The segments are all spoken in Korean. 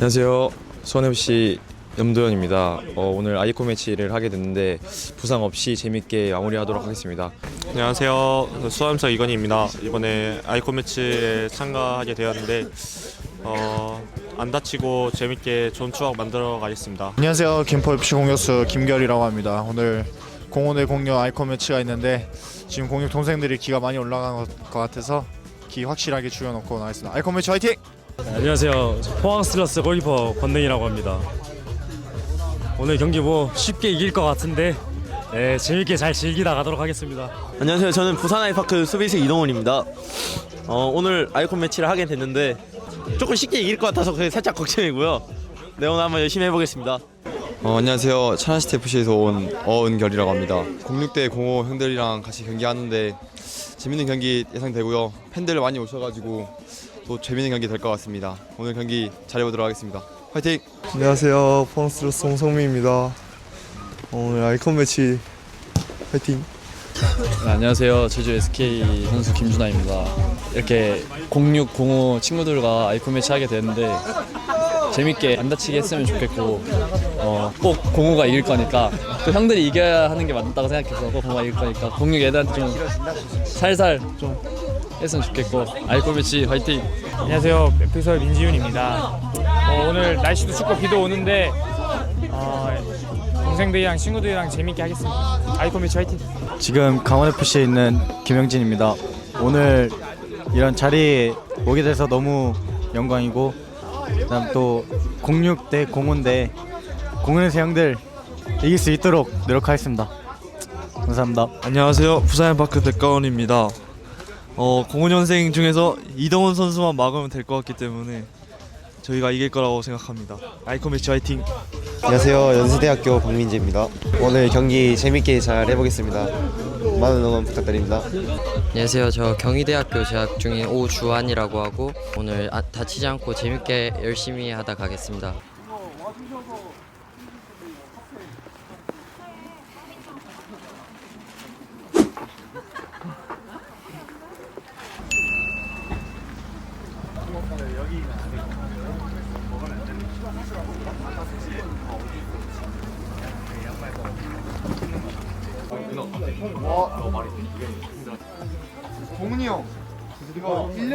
안녕하세요. 수원FC 염도현입니다. 어, 오늘 아이코 매치를 하게 됐는데 부상 없이 재밌게 마무리하도록 하겠습니다. 안녕하세요. 수험사 이건희입니다. 이번에 아이콘 매치에 참가하게 되었는데 어, 안 다치고 재밌게 좋은 추억 만들어 가겠습니다. 안녕하세요. 김포 FC 공격수 김결이라고 합니다. 오늘 05대 06 아이콘 매치가 있는데 지금 공격 동생들이 기가 많이 올라간 것, 것 같아서 기 확실하게 죽여놓고 나왔습니다. 아이콘 매치 화이팅! 네, 안녕하세요. 포항 스틸러스 골키퍼 권능이라고 합니다. 오늘 경기 뭐 쉽게 이길 것 같은데 네, 재밌게 잘 즐기다 가도록 하겠습니다. 안녕하세요. 저는 부산 아이파크 수비수 이동훈입니다. 어, 오늘 아이콘 매치를 하게 됐는데 조금 쉽게 이길 것 같아서 그게 살짝 걱정이고요. 네 오늘 한번 열심히 해보겠습니다. 어, 안녕하세요. 천안시티 FC에서 온 어은결이라고 합니다. 06대 05 형들이랑 같이 경기하는데 재밌는 경기 예상되고요. 팬들 많이 오셔가지고 또 재밌는 경기 될 것 같습니다. 오늘 경기 잘해보도록 하겠습니다. 화이팅! 안녕하세요. 포항스로스 홍성민입니다. 오늘 아이콘 매치 파이팅! 네, 안녕하세요. 제주 SK 선수 김준하입니다. 이렇게 06, 05 친구들과 아이콘 매치 하게 되는데 재밌게 안 다치게 했으면 좋겠고 어, 꼭 05가 이길 거니까 또 형들이 이겨야 하는 게 맞다고 생각해서 꼭 05가 이길 거니까 06 애들한테 좀 살살 좀 했으면 좋겠고 아이콘 매치 화이팅! 안녕하세요. 멤피서의 민지윤입니다. 어, 오늘 날씨도 춥고 비도 오는데 어, 동생들이랑 친구들이랑 재밌게 하겠습니다. 아이콘 매치 화이팅! 지금 강원 FC에 있는 김영진입니다. 오늘 이런 자리에 오게 돼서 너무 영광이고 그다음 또 06 대 05인데 05에서 형들 이길 수 있도록 노력하겠습니다. 감사합니다. 안녕하세요. 부산파크 백가원입니다. 어, 05년생 중에서 이동훈 선수만 막으면 될 것 같기 때문에 저희가 이길 거라고 생각합니다. 아이콘 매치 화이팅! 안녕하세요. 연세대학교 박민재입니다. 오늘 경기 재밌게 잘 해보겠습니다. 많은 응원 부탁드립니다. 안녕하세요. 저 경희대학교 재학 중인 오주환이라고 하고 오늘 아- 다치지 않고 재밌게 열심히 하다 가겠습니다.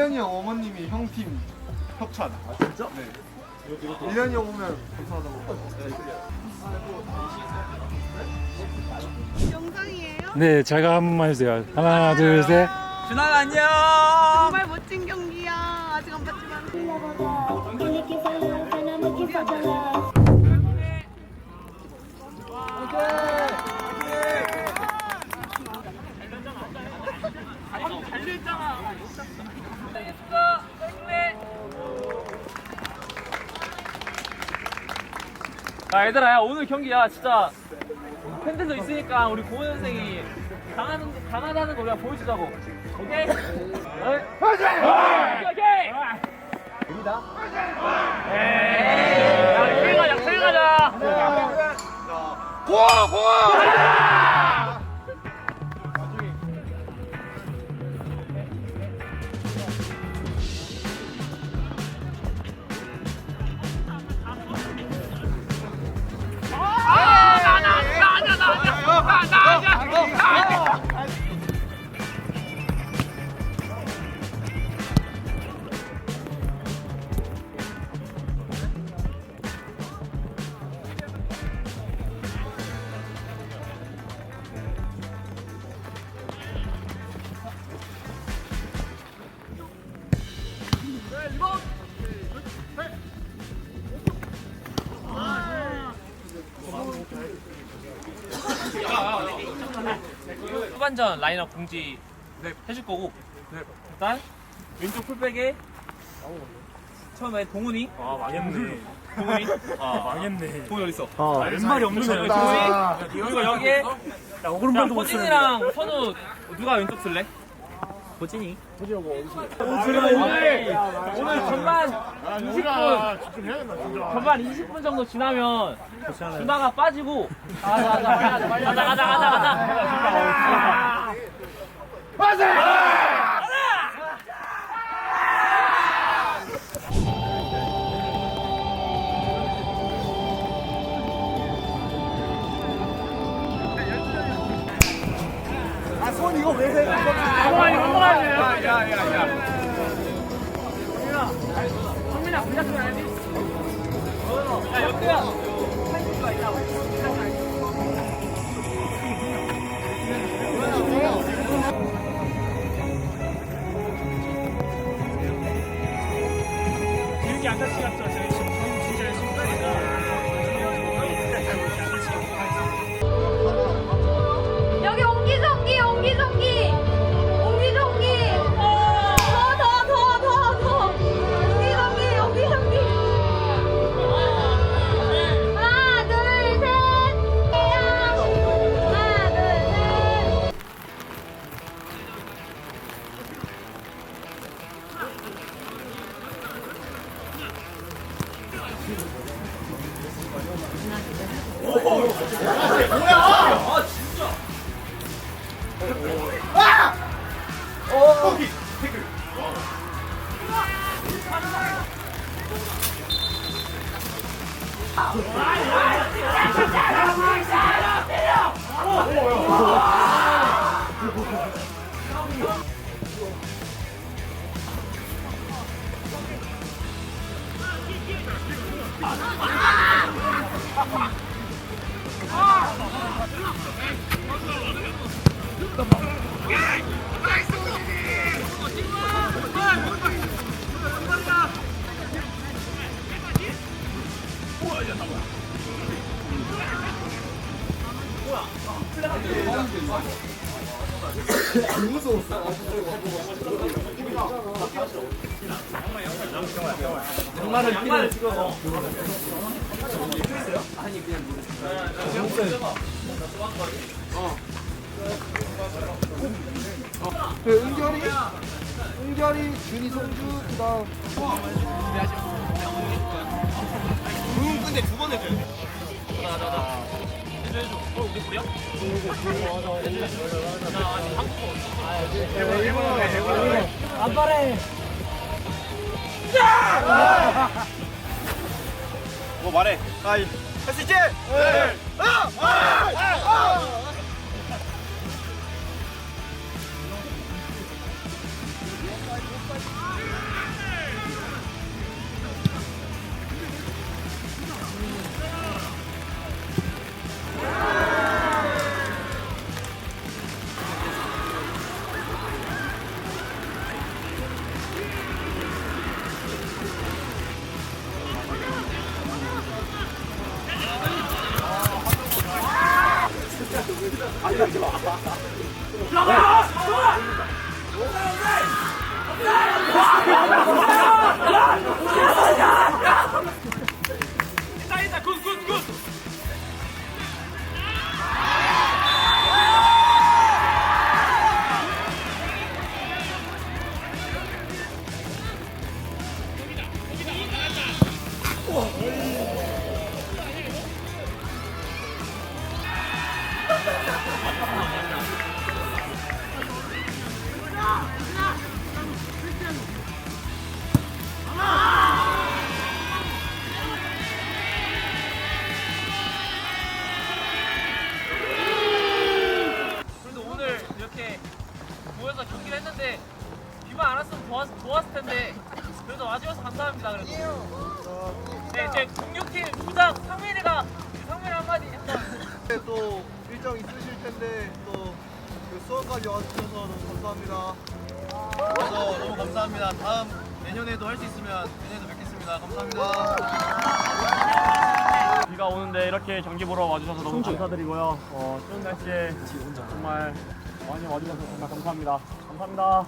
1년이 형 어머님이 형팀 협찬 아 진짜? 네 1년이 형 오면 감사하다고 네, 제가 한 번만 해주세요. 하나, 둘, 셋. 정말 멋진 경기야. 아직 안 봤지만. 야 얘들아 야, 오늘 경기야 진짜 팬들도 있으니까 우리 고은 선생이 강하는, 강하다는 거 우리가 보여주자고 오케이? 네. 오케이 오케이 후반전 라인업 공지 해줄 거고 일단 왼쪽 풀백에 처음에 동훈이 아 망했네 동훈이 아 망했네 동훈이 어딨어 아, 왼발이 없는 거야 동훈이 그리고 여기에 자, 포진이랑 선우 누가 왼쪽 쓸래? 고진이. 오늘 오늘 전반 20분. 전반 20분 정도 지나면 준하가 빠지고. 가자 가자 가자 가자 가자 가자 가자 한번만 한번만 야야야 성민아 불렸으면 알지 야 역대야 기억이 안 다치 갔죠 Come on. 양말을 양말을 찍어서 은결이 은결이 준이 성주 그다음 응 근데 두 번 해줘야 돼 안빠래 뭐 말해 아이 할수 있지? 네 아! 아! 아! ハハハハ! 그래도 오늘 이렇게 모여서 경기를 했는데 비만 안 왔으면 좋았을 텐데 그래도 와주셔서 네, 한번 또 일정 있으실 텐데 또그 수원까지 와주셔서 너무 감사합니다 그래서 너무 감사합니다. 다음 내년에도 할 수 있으면 내년에도 뵙겠습니다. 감사합니다. 비가 오는데 이렇게 경기 보러 와주셔서 너무 감사드리고요. 어, 추운 날씨에 정말 많이 와주셔서 정말 감사합니다. 감사합니다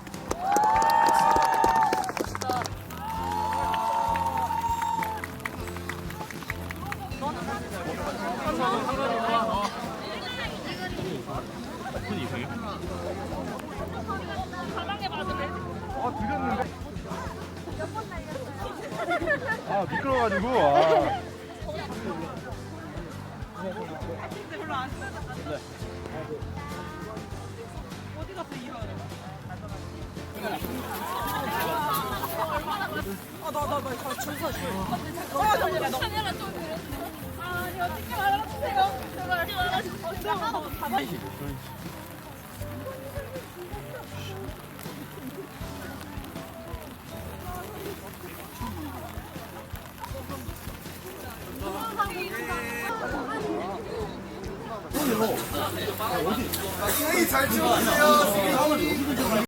사랑에 맞으래. 아 드렸는데. 아 미끄러가지고. 아. 별로 안 쓰다. 어디 갔어 이거? 아나나나 준서 줘. 아 잠깐만 너. 카메라 좀 그랬네. 아니 어떻게 말아주세요. 제발 말아주세요. 하나도 가만히. 잘 치워주세요.